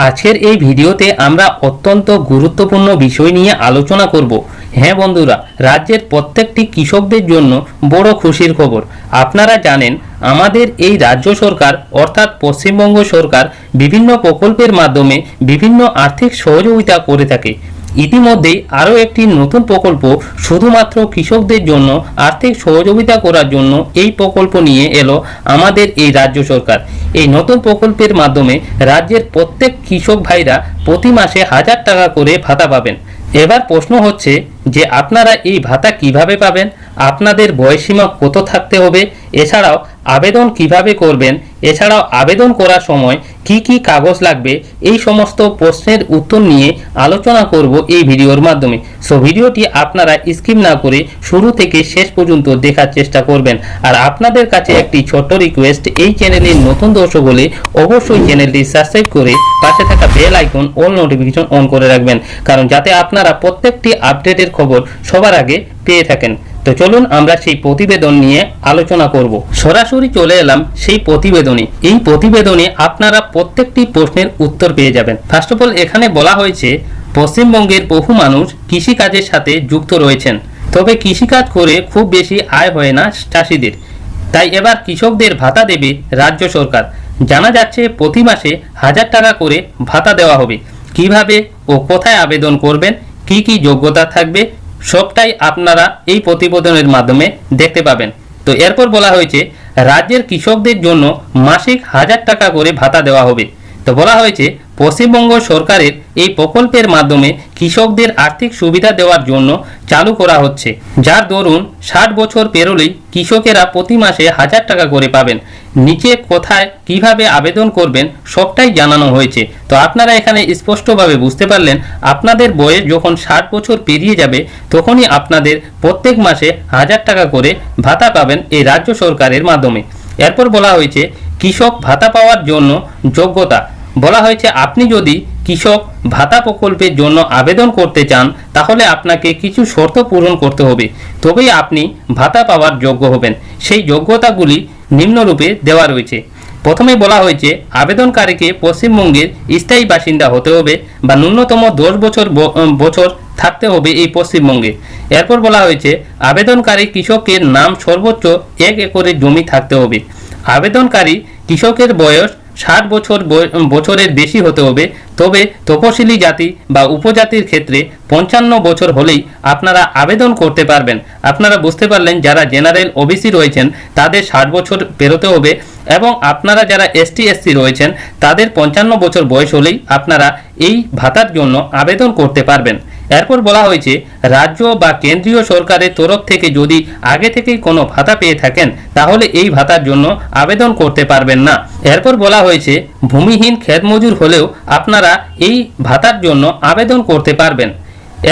আজকের এই ভিডিওতে আমরা অত্যন্ত গুরুত্বপূর্ণ বিষয় নিয়ে আলোচনা করব। হ্যাঁ বন্ধুরা, রাজ্যের প্রত্যেকটি কৃষকদের জন্য বড় খুশির খবর। আপনারা জানেন, আমাদের এই রাজ্য সরকার অর্থাৎ পশ্চিমবঙ্গ সরকার বিভিন্ন প্রকল্পের মাধ্যমে বিভিন্ন আর্থিক সহযোগিতা করে থাকে। ইতিমধ্যেই আরও একটি নতুন প্রকল্প শুধুমাত্র কৃষকদের জন্য আর্থিক সহযোগিতা করার জন্য এই প্রকল্প নিয়ে এলো আমাদের এই রাজ্য সরকার। এই নতুন প্রকল্পের মাধ্যমে রাজ্যের প্রত্যেক কৃষক ভাইরা প্রতি মাসে হাজার টাকা করে ভাতা পাবেন। এবার প্রশ্ন হচ্ছে যে আপনারা এই ভাতা কীভাবে পাবেন? আপনাদের বয়সীমা কত থাকতে হবে? এছাড়াও আবেদন কীভাবে করবেন, এছাড়াও আবেদন করার সময় কি কি কাগজ লাগবে, এই সমস্ত প্রশ্নের উত্তর নিয়ে আলোচনা করব এই ভিডিওর মাধ্যমে। সো ভিডিওটি আপনারা স্কিপ না করে শুরু থেকে শেষ পর্যন্ত দেখার চেষ্টা করবেন। আর আপনাদের কাছে একটি ছোট্ট রিকোয়েস্ট এই চ্যানেলের নতুন দর্শক হলে অবশ্যই চ্যানেলটি সাবস্ক্রাইব করে পাশে থাকা bell icon all notification on করে রাখবেন। কারণ যাতে আপনারা প্রত্যেকটি আপডেটের খবর সবার আগে পেয়ে থাকেন। তো চলুন আমরা সেই প্রতিবেদন নিয়ে আলোচনা করব। সরাসরি চলে এলাম সেই প্রতিবেদনে। এই প্রতিবেদনে আপনারা প্রত্যেকটি প্রশ্নের উত্তর পেয়ে যাবেন। ফার্স্ট অফ অল এখানে বলা হয়েছে, পশ্চিমবঙ্গের বহু মানুষ কৃষিকাজের সাথে যুক্ত রয়েছেন। তবে কৃষিকাজ করে খুব বেশি আয় হয় না চাষিদের। তাই এবার কৃষকদের ভাতা দেবে রাজ্য সরকার। জানা যাচ্ছে, প্রতি মাসে হাজার টাকা করে ভাতা দেওয়া হবে। কীভাবে ও কোথায় আবেদন করবেন? কি কি যোগ্যতা থাকবে? সবটাই আপনারা এই প্রতিবেদনের মাধ্যমে দেখতে পাবেন। তো এরপর বলা হয়েছে, রাজ্যের কৃষকদের জন্য মাসিক হাজার টাকা করে ভাতা দেওয়া হবে। তো বলা হয়েছে পশ্চিমবঙ্গ সরকারের এই প্রকল্পের মাধ্যমে কৃষকদের আর্থিক সুবিধা দেওয়ার জন্য চালু করা হচ্ছে। যার দরুন ষাট বছর পেরোলেই কৃষকেরা প্রতি মাসে হাজার টাকা করে পাবেন। নিচে কোথায় কীভাবে আবেদন করবেন সবটাই জানানো হয়েছে। তো আপনারা এখানে স্পষ্টভাবে বুঝতে পারলেন, আপনাদের বয়স যখন ষাট বছর পেরিয়ে যাবে, তখনই আপনাদের প্রত্যেক মাসে হাজার টাকা করে ভাতা পাবেন এই রাজ্য সরকারের মাধ্যমে। এরপর বলা হয়েছে, কৃষক ভাতা পাওয়ার জন্য যোগ্যতা। বলা হয়েছে, আপনি যদি কৃষক ভাতা প্রকল্পের জন্য আবেদন করতে চান, তাহলে আপনাকে কিছু শর্ত পূরণ করতে হবে। তবেই আপনি ভাতা পাওয়ার যোগ্য হবেন। সেই যোগ্যতাগুলি নিম্নরূপে দেওয়া রয়েছে। প্রথমে বলা হয়েছে, আবেদনকারীকে পশ্চিমবঙ্গের স্থায়ী বাসিন্দা হতে হবে বা ন্যূনতম দশ বছর বছর থাকতে হবে এই পশ্চিমবঙ্গে। এরপর বলা হয়েছে, আবেদনকারী কৃষকের নাম সর্বোচ্চ এক একরের জমি থাকতে হবে। আবেদনকারী কৃষকের বয়স ষাট বছর বছরের বেশি হতে হবে। তবে তপশিলি জাতি বা উপজাতির ক্ষেত্রে পঞ্চান্ন বছর হলেই আপনারা আবেদন করতে পারবেন। আপনারা বুঝতে পারলেন যারা জেনারেল ওবিসি রয়েছেন, তাদের ষাট বছর পেরোতে হবে এবং আপনারা যারা এসটি এসসি রয়েছেন, তাদের পঞ্চান্ন বছর বয়স হলেই আপনারা এই ভাতার জন্য আবেদন করতে পারবেন। এরপর বলা হয়েছে, রাজ্য বা কেন্দ্রীয় সরকারের তরফ থেকে যদি আগে থেকেই কোনো ভাতা পেয়ে থাকেন, তাহলে এই ভাতার জন্য আবেদন করতে পারবেন না। এরপর বলা হয়েছে, ভূমিহীন ক্ষেতমজুর হলেও আপনারা এই ভাতার জন্য আবেদন করতে পারবেন।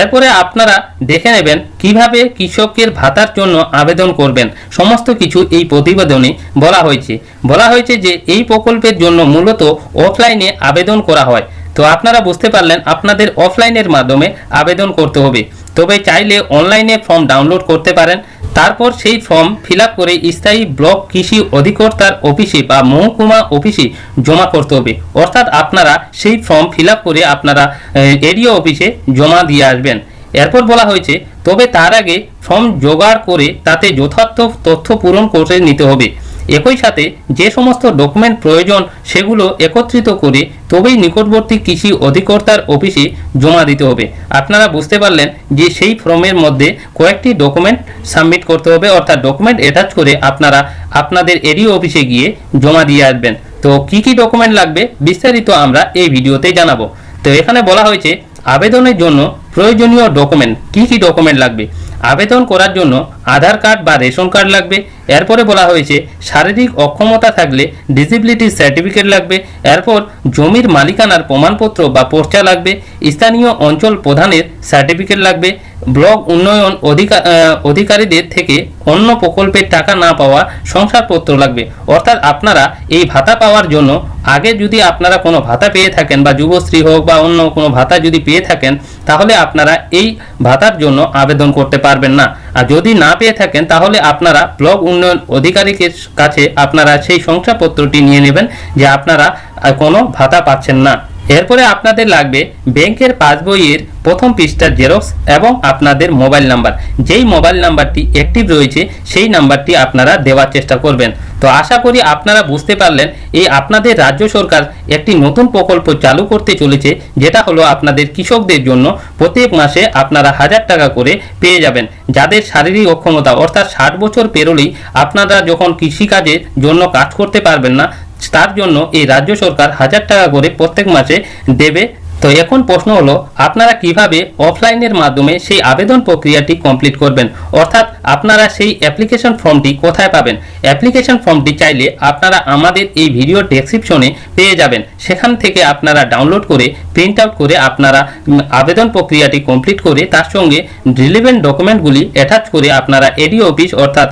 এরপরে আপনারা দেখে নেবেন, কীভাবে কৃষকের ভাতার জন্য আবেদন করবেন। সমস্ত কিছু এই প্রতিবেদনে বলা হয়েছে। বলা হয়েছে যে, এই প্রকল্পের জন্য মূলত অফলাইনে আবেদন করা হয়। তো আপনারা বুঝতে পারলেন, আপনাদের অফলাইনের মাধ্যমে আবেদন করতে হবে। তবে চাইলে অনলাইনে ফর্ম ডাউনলোড করতে পারেন। তারপর সেই ফর্ম ফিল করে স্থায়ী ব্লক কৃষি অধিকর্তার অফিসে বা মহকুমা অফিসে জমা করতে হবে। অর্থাৎ আপনারা সেই ফর্ম ফিল করে আপনারা এরিয়া অফিসে জমা দিয়ে আসবেন। এরপর বলা হয়েছে, তবে তার আগে ফর্ম জোগাড় করে তাতে যথার্থ তথ্য পূরণ করে নিতে হবে। একই সাথে যে সমস্ত ডকুমেন্ট প্রয়োজন সেগুলো একত্রিত করে তবেই নিকটবর্তী কৃষি অধিকর্তার অফিসে জমা দিতে হবে। আপনারা বুঝতে পারলেন যে সেই ফর্মের মধ্যে কয়েকটি ডকুমেন্ট সাবমিট করতে হবে, অর্থাৎ ডকুমেন্ট অ্যাটাচ করে আপনারা আপনাদের এরিয়া অফিসে গিয়ে জমা দিয়ে আসবেন। তো কি কি ডকুমেন্ট লাগবে বিস্তারিত আমরা এই ভিডিওতে জানাব। তো এখানে বলা হয়েছে, আবেদনের জন্য প্রয়োজনীয় ডকুমেন্ট কি কি ডকুমেন্ট লাগবে? আবেদন করার জন্য আধার কার্ড বা রেশন কার্ড লাগবে। এরপরে বলা হয়েছে, শারীরিক অক্ষমতা থাকলে ডিসিবিলিটি সার্টিফিকেট লাগবে। এরপর জমির মালিকানার প্রমাণপত্র বা পর্চা লাগবে। স্থানীয় অঞ্চল প্রধানের সার্টিফিকেট লাগবে। ব্লক উন্নয়ন অধিকার অধিকারীদের থেকে অন্য প্রকল্পের টাকা না পাওয়া শংসাপত্র লাগবে। অর্থাৎ আপনারা এই ভাতা পাওয়ার জন্য আগে যদি আপনারা কোনো ভাতা পেয়ে থাকেন বা যুবশ্রী হোক বা অন্য কোনো ভাতা যদি পেয়ে থাকেন, তাহলে আপনারা এই ভাতার জন্য আবেদন করতে পারবেন না। আর যদি না পেয়ে থাকেন, তাহলে আপনারা ব্লক উন্নয়ন অধিকারীকের কাছে আপনারা সেই শংসাপত্রটি নিয়ে নেবেন যে আপনারা কোনো ভাতা পাচ্ছেন না। এরপরে আপনাদের লাগবে ব্যাংকের পাসবইয়ের প্রথম পৃষ্ঠার জেরক্স এবং আপনাদের মোবাইল নাম্বার। যেই মোবাইল নাম্বারটি অ্যাক্টিভ রয়েছে, সেই নাম্বারটি আপনারা দেওয়ার চেষ্টা করবেন। তো আশা করি আপনারা বুঝতে পারলেন, এই আপনাদের রাজ্য সরকার একটি নতুন প্রকল্প চালু করতে চলেছে, যেটা হলো আপনাদের কৃষকদের জন্য প্রত্যেক মাসে আপনারা হাজার টাকা করে পেয়ে যাবেন। যাদের শারীরিক অক্ষমতা অর্থাৎ ষাট বছর পেরোলেই আপনারা যখন কৃষিকাজের জন্য কাজ করতে পারবেন না তার জন্য এই রাজ্য সরকার হাজার টাকা করে প্রত্যেক মাসে দেবে তো এখন প্রশ্ন হলো, আপনারা কীভাবে অফলাইনের মাধ্যমে সেই আবেদন প্রক্রিয়াটি কমপ্লিট করবেন? অর্থাৎ আপনারা সেই অ্যাপ্লিকেশন ফর্মটি কোথায় পাবেন? অ্যাপ্লিকেশন ফর্মটি চাইলে আপনারা আমাদের এই ভিডিও ডেসক্রিপশনে পেয়ে যাবেন। সেখান থেকে আপনারা ডাউনলোড করে প্রিন্ট আউট করে আপনারা আবেদন প্রক্রিয়াটি কমপ্লিট করে, তার সঙ্গে রিলেভেন্ট ডকুমেন্টগুলি অ্যাটাচ করে আপনারা এডিও অফিস অর্থাৎ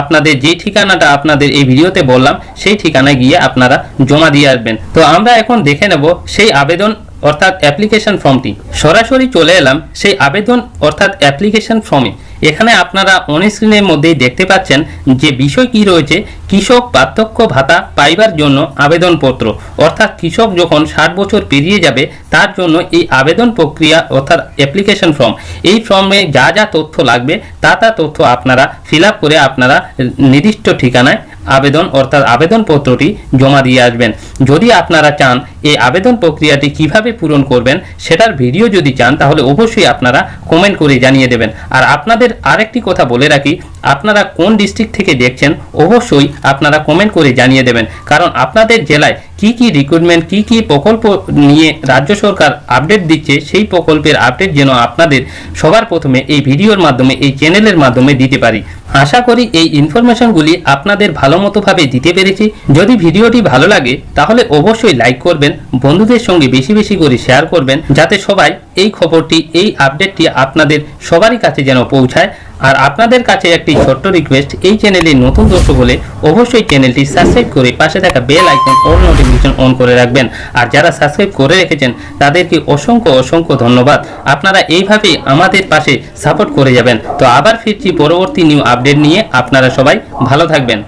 আপনাদের যে ঠিকানাটা আপনাদের এই ভিডিওতে বললাম, সেই ঠিকানায় গিয়ে আপনারা জমা দিয়ে আসবেন। তো আমরা এখন দেখে নেব সেই আবেদন অর্থাৎ অ্যাপ্লিকেশন ফর্মটি সরাসরি চলে এলাম সেই আবেদন অর্থাৎ অ্যাপ্লিকেশন ফর্মে এখানে আপনারা অন স্ক্রিনের মধ্যেই দেখতে পাচ্ছেন যে বিষয় কি রয়েছে, কৃষক পার্থক্য ভাতা পাইবার জন্য আবেদনপত্র। অর্থাৎ কৃষক যখন ষাট বছর পেরিয়ে যাবে, তার জন্য এই আবেদন প্রক্রিয়া অর্থাৎ অ্যাপ্লিকেশন ফর্ম এই ফর্মে যা যা তথ্য লাগবে, তা তা তথ্য আপনারা ফিল করে আপনারা নির্দিষ্ট ঠিকানায় আবেদন, অর্থাৎ আবেদনপত্রটি জমা দিয়ে আসবেন। যদি আপনারা চান এই আবেদন প্রক্রিয়াটি কীভাবে পূরণ করবেন সেটার ভিডিও যদি চান, তাহলে অবশ্যই আপনারা কমেন্ট করে জানিয়ে দেবেন। আর আপনাদের আরেকটি কথা বলে রাখি, আপনারা কোন ডিস্ট্রিক্ট থেকে দেখছেন, অবশ্যই আপনারা কমেন্ট করে জানিয়ে দেবেন। কারণ আপনাদের জেলায় কি কি রিক্রুটমেন্ট কি কি প্রকল্প নিয়ে রাজ্য সরকার আপডেট দিচ্ছে, সেই প্রকল্পের আপডেট যেন আপনাদের সবার প্রথমে এই ভিডিওর মাধ্যমে, এই চ্যানেলের মাধ্যমে দিতে পারি। আশা করি এই ইনফরমেশনগুলি আপনাদের ভালো মতোভাবে দিতে পেরেছি। যদি ভিডিওটি ভালো লাগে, তাহলে অবশ্যই লাইক করবেন, বন্ধুদের সঙ্গে বেশি বেশি করে শেয়ার করবেন, যাতে সবাই এই খবরটি, এই আপডেটটি আপনাদের সবারই কাছে যেন পৌঁছায়। আর আপনাদের কাছে একটি ছোট্ট রিকোয়েস্ট এই চ্যানেলে নতুন দর্শক হলে অবশ্যই চ্যানেলটি সাবস্ক্রাইব করে পাশে থাকা bell icon all notification on করে রাখবেন। আর যারা সাবস্ক্রাইব করে রেখেছেন, তাদেরকে অসংখ্য অসংখ্য ধন্যবাদ। আপনারা এইভাবেই আমাদের পাশে সাপোর্ট করে যাবেন। তো আবার ফিরছি পরবর্তী নিউ আপডেট নিয়ে। আপনারা সবাই ভালো থাকবেন।